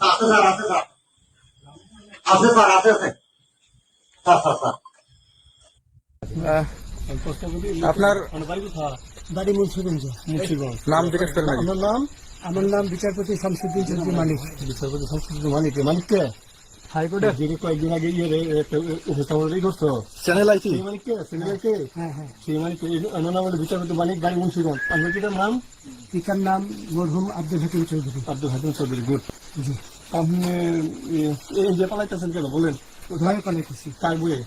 আছে স্যার আছে স্যার আছে স্যার আছে আছে স্যার স্যার স্যার আপনার বাড়ি মুন্সিগঞ্জ। নাম জিজ্ঞেস করেন আমার নাম আমার নাম বিচারপতি শামসুদ্দিন চৌধুরী মালিক বিচারপতি শামসুদ্দিন মালিক মালিককে হাইকোর্টে যিনি কয়েকদিন আগে ইয়ে রে, একটা উপস্থাপন রেডি করছ চ্যানেল আইটি সেই মালিককে সিনিয়রকে হ্যাঁ হ্যাঁ সেই মালিক নাম হলো বিচারপতি মালিক গাড়ি মুন্সিগঞ্জ। আপনার কিটার নাম? পিতার নাম মরহুম আব্দুল হাকিম চৌধুরী। আব্দুল হাকিম চৌধুরী গুড। জি। আপনি এই যে পালাইতেছেন কেন? বলেন। ভয়ে পালাইতেছি। কার বইয়ে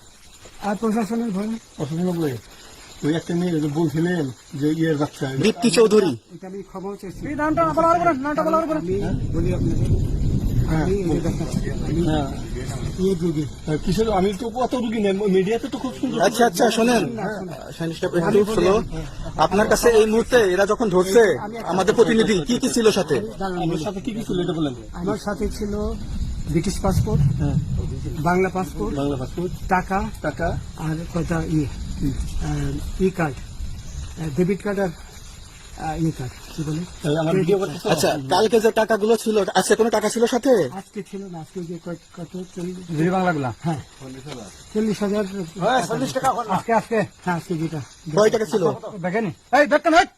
আর প্রশাসনের ভয়ে। অসুবিধা বইয়ে ওই একটা মেয়ে বলছিলেন যে ইয়ের বাচ্চা। দীপ্তি চৌধুরী। এটা আমি খবর চাইছি বলি আপনাকে যে হ্যাঁ কিসের আমি তো কত রুগী নেই মিডিয়াতে তো খুব সুন্দর। আচ্ছা আচ্ছা শোনেন আপনার কাছে এই মুহূর্তে এরা যখন ধরছে আমাদের প্রতিনিধি কি কি ছিল সাথে? আমার সাথে কি কি ছিল এটা বলেন। আমার সাথে ছিল ব্রিটিশ পাসপোর্ট হ্যাঁ। Bangla passport Bangla passport. টাকা টাকা। আর কয়টা ইয়ে ই কার্ড ডেবিট কার্ড আর ই কার্ড কি বলে আচ্ছা কালকে যে টাকাগুলো ছিল আজকে কোনো টাকা ছিল সাথে? আজকে ছিল না আজকে যে কত? চল্লিশ বাংলাগুলা? হ্যাঁ। চল্লিশ হাজার আজকে আজকে। হ্যাঁ আজকে যেটা কয় টাকা ছিল? দেখেনি। এই দেখেন এই! দেখেন এই দেখেন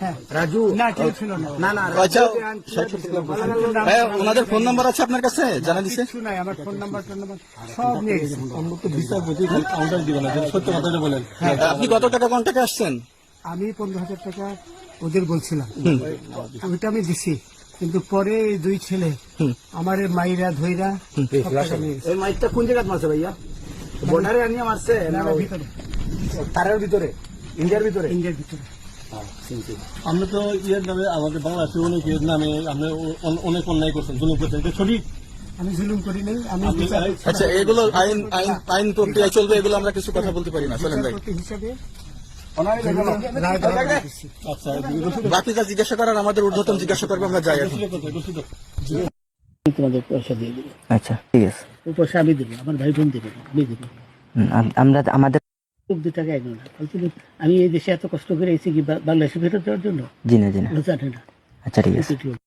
হ্যাঁ। আচ্ছা। হ্যাঁ ওনাদের ফোন নাম্বার আছে আপনার কাছে? জানা দিছে? আমার ফোন নাম্বার সব নিয়ে গেছে। আমরা তো বিচারপতি কাউন্টার দিবেন না যদি সত্য কথাটা বলেন। আপনি কত টাকা কন্টাক্টে আসছেন? আমি পনেরো হাজার টাকা ওদের বলছিলাম। ওইটা আমি দিছি কিন্তু পরে দুই ছেলে আমার মাইরা ধইরা গেছে। এই মাইকটা কোন জায়গায় মারছে ভাইয়া? বর্ডারে আনিয়ে মারছে না না, ভিতরে। তারের ভিতরে? ইন্ডিয়ার ভিতরে? ইন্ডিয়ার ভিতরে। আমরা তো ইয়ের নামে আমাদের বাংলাদেশে অনেক ইয়ের নামে অ- অনেক অন্যায় করছেন জুলুম করছেন এটা সঠিক? আমি জুলুম করি নাই আমি আচ্ছা এগুলো আইন আইন আইন প্রক্রিয়ায় চলবে এগুলো আমরা কিছু কথা বলতে পারি না চলেন ভাই। হিসাবে। আচ্ছা বাকি যা জিজ্ঞাসা করার আমাদের ঊর্ধ্বতন জিজ্ঞাসা করব আমরা যাই এখন। কোথায় রসিদ। তোমাদের পয়সা দিয়ে দেবো। আচ্ছা ঠিক আছে। পয়সা আমি দেবো আমার ভাই বোন দেবে আমি দেবো। আমরা আমাদের দু টাকা এগো না। বলছি যে, আমি এই দেশে এত কষ্ট করে এসেছি কি বাংলাদেশে ফেরত দেওয়ার জন্য? জি না জি না। জানে না। আচ্ছা ঠিক আছে।